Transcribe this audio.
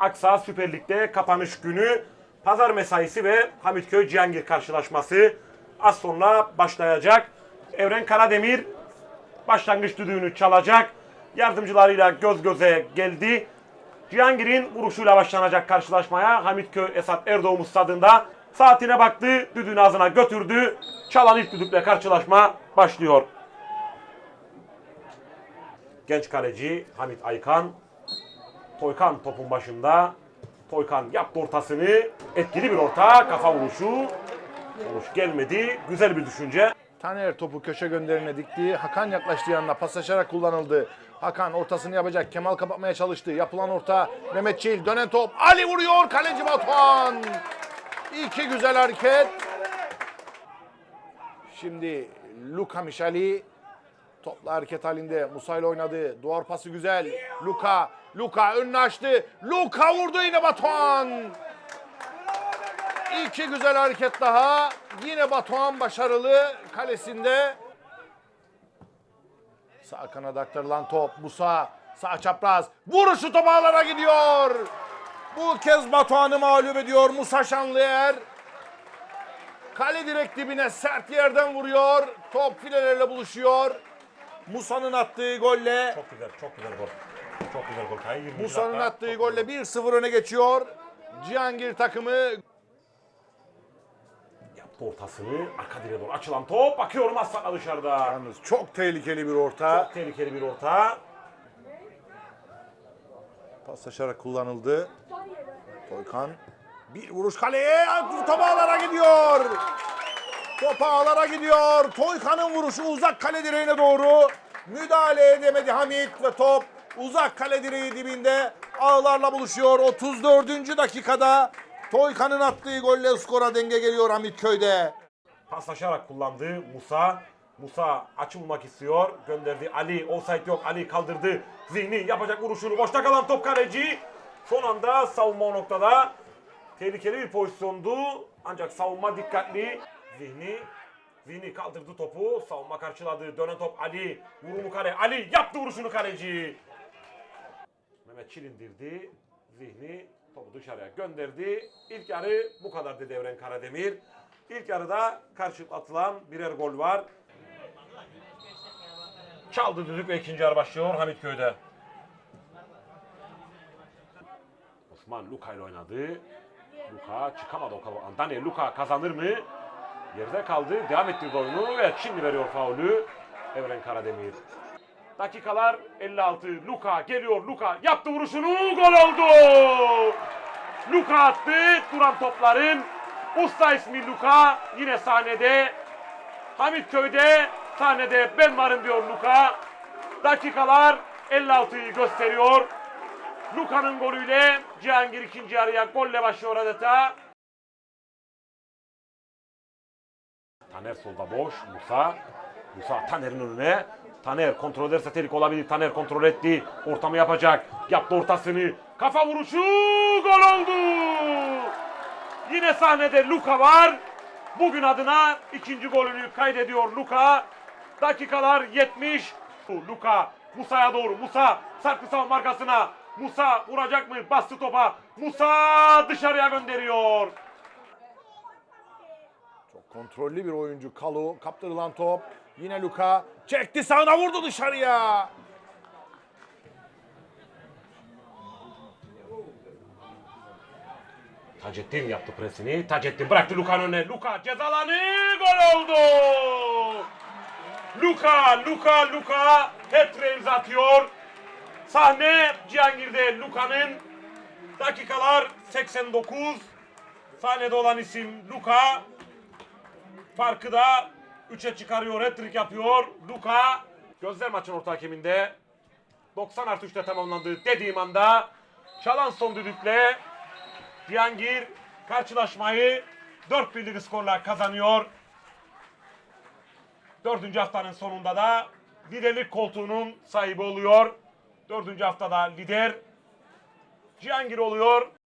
Aksa Süper Lig'de kapanış günü pazar mesaisi ve Hamitköy Cihangir karşılaşması az sonra başlayacak. Evren Karademir başlangıç düdüğünü çalacak. Yardımcılarıyla göz göze geldi. Cihangir'in vuruşuyla başlanacak karşılaşmaya Hamitköy Esat Erdoğan stadında saatine baktı, düdüğünü ağzına götürdü. Çalan ilk düdükle karşılaşma başlıyor. Genç kaleci Hamit Aykan. Toykan topun başında. Toykan yaptı ortasını. Etkili bir orta. Kafa vuruşu. Vuruş gelmedi. Güzel bir düşünce. Taner topu köşe gönderine dikti. Hakan yaklaştı yanına paslaşarak kullanıldı. Hakan ortasını yapacak. Kemal kapatmaya çalıştı. Yapılan orta. Mehmet Çeil dönen top. Ali vuruyor. Kaleci Batuhan. İki güzel hareket. Şimdi Luka Mişali topla hareket halinde. Musa ile oynadı. Duvar pası güzel. Luka. Luka önünü açtı. Luka vurdu yine Batuhan. İki güzel hareket daha. Yine Batuhan başarılı kalesinde. Sağ kanada aktarılan top. Musa sağ çapraz. Vuruşu top gidiyor. Bu kez Batuhan'ı mağlup ediyor Musa Şanlıer. Kale direkt dibine sert yerden vuruyor. Top filelerle buluşuyor. Musa'nın attığı golle Çok güzel, çok güzel gol. Çok güzel gol. Hayır, 20. Musa'nın dakika. attığı golle 1-0 öne geçiyor. Cihangir takımı Yaptı ortasını. Arka direğe doğru açılan top. Bakıyorum Aslan'a dışarıda. Yalnız çok tehlikeli bir orta. Çok tehlikeli bir orta. Paslaşarak kullanıldı. Toykan bir vuruş kaleye top ağlara gidiyor. Top ağlara gidiyor. Toykan'ın vuruşu uzak kale direğine doğru. Müdahale edemedi Hamit ve top uzak kale direği dibinde ağlarla buluşuyor. 34. dakikada Toykan'ın attığı golle skora denge geliyor Hamit Köy'de. Paslaşarak kullandı Musa. Musa açılmak istiyor. Gönderdi Ali. Offside yok. Ali kaldırdı. Zihni yapacak vuruşunu. Boşta kalan top kaleci. Son anda savunma o noktada. Tehlikeli bir pozisyondu. Ancak savunma dikkatli. Zihni Zihni kaldırdı topu. Savunma karşıladı. Dönen top Ali. Vurumu kale. Ali yaptı vuruşunu kaleci. Mehmet Çil indirdi. Zihni topu dışarıya gönderdi. İlk yarı bu kadar dedi Evren Karademir. İlk yarıda karşılıklı atılan birer gol var. Çaldı düdük ve ikinci yarı başlıyor Hamitköy'de. Osman Luka ile oynadı. Luka çıkamadı o kafadan. Daniel Luka kazanır mı? Geride kaldı. Devam ettirdi oyunu ve şimdi veriyor faulü. Evren Karademir. Dakikalar 56. Luka geliyor. Luka yaptı vuruşunu. Gol oldu. Luka attı. Duran topların. Usta ismi Luka. Yine sahnede. Hamitköy'de sahnede ben varım diyor Luka. Dakikalar 56'yı gösteriyor. Luka'nın golüyle Cihangir ikinci yarıya golle başlıyor adeta. Taner solda boş. Musa. Musa Taner'in önüne. Taner kontrol ederse tehlike olabilir. Taner kontrol etti. Ortamı yapacak. Yaptı ortasını. Kafa vuruşu. Gol oldu. Yine sahnede Luka var. Bugün adına ikinci golünü kaydediyor Luka. Dakikalar 70. Luka Musa'ya doğru. Musa sarktı savunma arkasına. Musa vuracak mı? Bastı topa. Musa dışarıya gönderiyor. Kontrollü bir oyuncu Kalu. Kaptırılan top. Yine Luka. Çekti sağına vurdu dışarıya. Taceddin yaptı presini. Taceddin bıraktı Luka'nın önüne. Luka cezalanı gol oldu. Luka, Luka, Luka hat atıyor. Sahne Cihangir'de Luka'nın dakikalar 89. Sahnede olan isim Luka. Farkı da 3'e çıkarıyor. Hat-trick yapıyor. Luka. Gözler maçın orta hakeminde. 90 artı 3'te tamamlandı dediğim anda çalan son düdükle Cihangir karşılaşmayı 4 birlik skorla kazanıyor. Dördüncü haftanın sonunda da liderlik koltuğunun sahibi oluyor. Dördüncü haftada lider Cihangir oluyor.